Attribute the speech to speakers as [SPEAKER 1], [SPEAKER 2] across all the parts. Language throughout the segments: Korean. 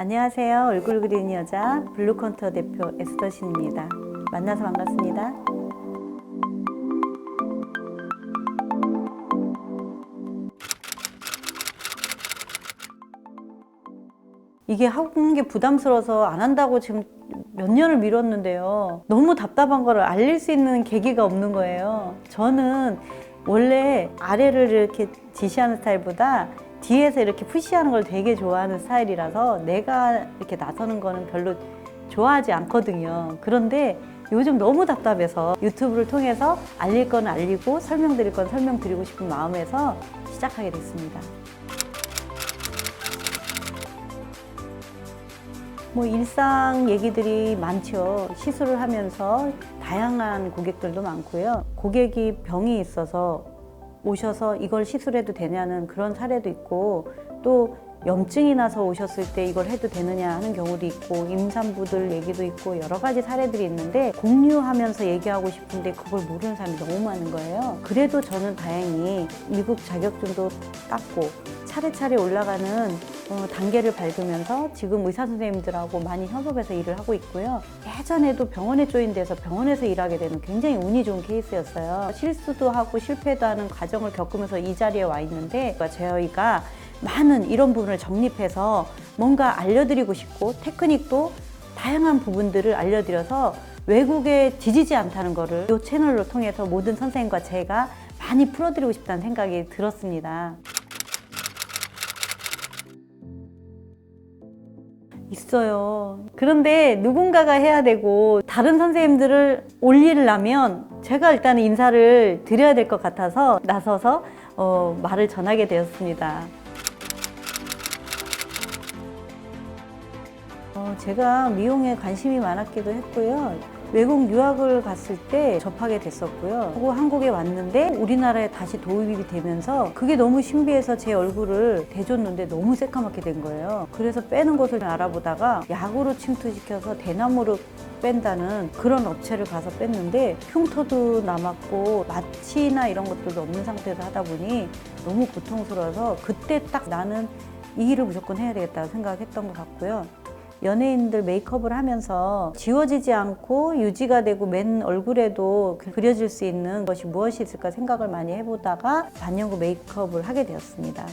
[SPEAKER 1] 안녕하세요. 얼굴 그리는 여자 블루컨터 대표 에스더신입니다. 만나서 반갑습니다. 이게 하는 게 부담스러워서 안 한다고 지금 몇 년을 미뤘는데요. 너무 답답한 거를 알릴 수 있는 계기가 없는 거예요. 저는 원래 아래를 이렇게 지시하는 스타일보다 뒤에서 이렇게 푸시하는 걸 되게 좋아하는 스타일이라서 내가 이렇게 나서는 거는 별로 좋아하지 않거든요. 그런데 요즘 너무 답답해서 유튜브를 통해서 알릴 건 알리고 설명드릴 건 설명드리고 싶은 마음에서 시작하게 됐습니다. 뭐 일상 얘기들이 많죠. 시술을 하면서 다양한 고객들도 많고요. 고객이 병이 있어서 오셔서 이걸 시술해도 되냐는 그런 사례도 있고 또 염증이 나서 오셨을 때 이걸 해도 되느냐 하는 경우도 있고 임산부들 얘기도 있고 여러 가지 사례들이 있는데 공유하면서 얘기하고 싶은데 그걸 모르는 사람이 너무 많은 거예요. 그래도 저는 다행히 미국 자격증도 땄고 차례차례 올라가는 어, 단계를 밟으면서 지금 의사 선생님들하고 많이 협업해서 일을 하고 있고요. 예전에도 병원에 조인돼서 병원에서 일하게 되는 굉장히 운이 좋은 케이스였어요. 실수도 하고 실패도 하는 과정을 겪으면서 이 자리에 와 있는데 저희가 많은 이런 부분을 정립해서 뭔가 알려드리고 싶고 테크닉도 다양한 부분들을 알려드려서 외국에 뒤지지 않다는 거를 이 채널로 통해서 모든 선생님과 제가 많이 풀어드리고 싶다는 생각이 들었습니다. 있어요. 그런데 누군가가 해야 되고 다른 선생님들을 올리려면 제가 일단 인사를 드려야 될 것 같아서 나서서 어, 말을 전하게 되었습니다. 어, 제가 미용에 관심이 많았기도 했고요. 외국 유학을 갔을 때 접하게 됐었고요. 그리고 한국에 왔는데 우리나라에 다시 도입이 되면서 그게 너무 신비해서 제 얼굴을 대줬는데 너무 새까맣게 된 거예요. 그래서 빼는 곳을 알아보다가 약으로 침투시켜서 대나무로 뺀다는 그런 업체를 가서 뺐는데 흉터도 남았고 마취나 이런 것들도 없는 상태에서 하다 보니 너무 고통스러워서 그때 딱 나는 이 일을 무조건 해야 되겠다고 생각했던 것 같고요. 연예인들 메이크업을 하면서 지워지지 않고 유지가 되고 맨 얼굴에도 그려질 수 있는 것이 무엇이 있을까 생각을 많이 해보다가 반영구 메이크업을 하게 되었습니다.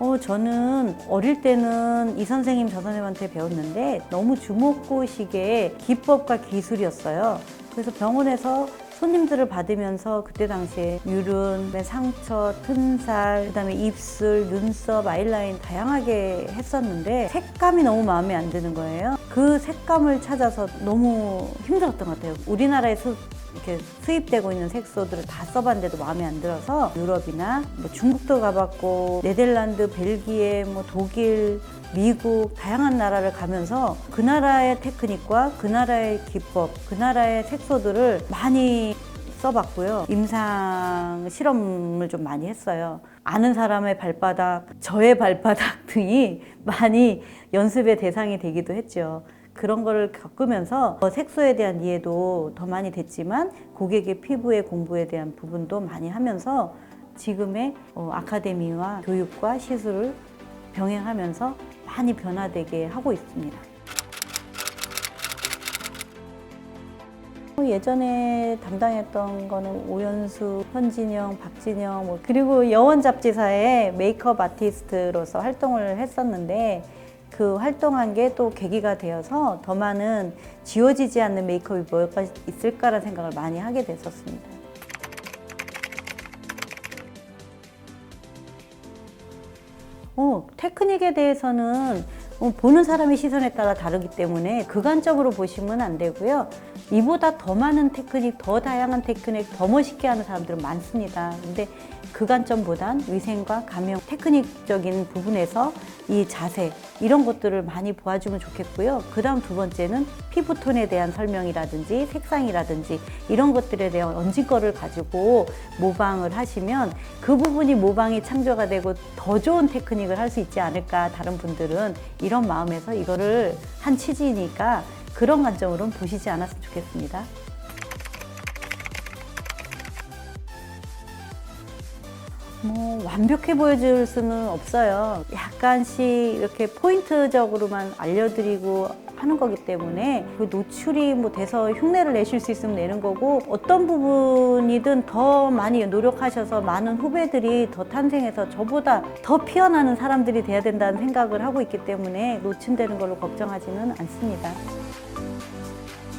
[SPEAKER 1] 어, 저는 어릴 때는 이 선생님 저 선생님한테 배웠는데 너무 주먹구식의 기법과 기술이었어요. 그래서 병원에서 손님들을 받으면서 그때 당시에 유륜, 상처, 튼살, 그다음에 입술, 눈썹, 아이라인 다양하게 했었는데 색감이 너무 마음에 안 드는 거예요. 그 색감을 찾아서 너무 힘들었던 것 같아요. 우리나라에서 이렇게 수입되고 있는 색소들을 다 써봤는데도 마음에 안 들어서 유럽이나 뭐 중국도 가봤고 네덜란드, 벨기에, 뭐 독일, 미국 다양한 나라를 가면서 그 나라의 테크닉과 그 나라의 기법, 그 나라의 색소들을 많이 써봤고요. 임상 실험을 좀 많이 했어요. 아는 사람의 발바닥, 저의 발바닥 등이 많이 연습의 대상이 되기도 했죠. 그런 거를 겪으면서 어, 색소에 대한 이해도 더 많이 됐지만 고객의 피부의 공부에 대한 부분도 많이 하면서 지금의 어, 아카데미와 교육과 시술을 병행하면서 많이 변화되게 하고 있습니다. 예전에 담당했던 거는 오연수, 현진영, 박진영, 뭐 그리고 여원 잡지사의 메이크업 아티스트로서 활동을 했었는데 그 활동한 게 또 계기가 되어서 더 많은 지워지지 않는 메이크업이 뭐가 있을까라는 생각을 많이 하게 됐었습니다. 어, 테크닉에 대해서는 어, 보는 사람의 시선에 따라 다르기 때문에 그 관점으로 보시면 안 되고요. 이보다 더 많은 테크닉, 더 다양한 테크닉, 더 멋있게 하는 사람들은 많습니다. 근데 그 관점보단 위생과 감용 테크닉적인 부분에서 이 자세 이런 것들을 많이 보아주면 좋겠고요. 그 다음 두 번째는 피부톤에 대한 설명이라든지 색상이라든지 이런 것들에 대한 얹은 거를 가지고 모방을 하시면 그 부분이 모방이 창조가 되고 더 좋은 테크닉을 할 수 있지 않을까 다른 분들은 이런 마음에서 이거를 한 취지니까 그런 관점으로는 보시지 않았으면 좋겠습니다. 뭐 완벽해 보여줄 수는 없어요. 약간씩 이렇게 포인트적으로만 알려드리고 하는 거기 때문에 그 노출이 뭐 돼서 흉내를 내실 수 있으면 내는 거고 어떤 부분이든 더 많이 노력하셔서 많은 후배들이 더 탄생해서 저보다 더 피어나는 사람들이 돼야 된다는 생각을 하고 있기 때문에 노출되는 걸로 걱정하지는 않습니다.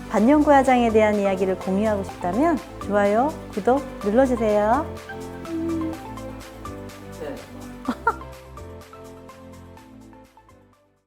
[SPEAKER 1] 반영구 화장에 대한 이야기를 공유하고 싶다면 좋아요, 구독 눌러주세요.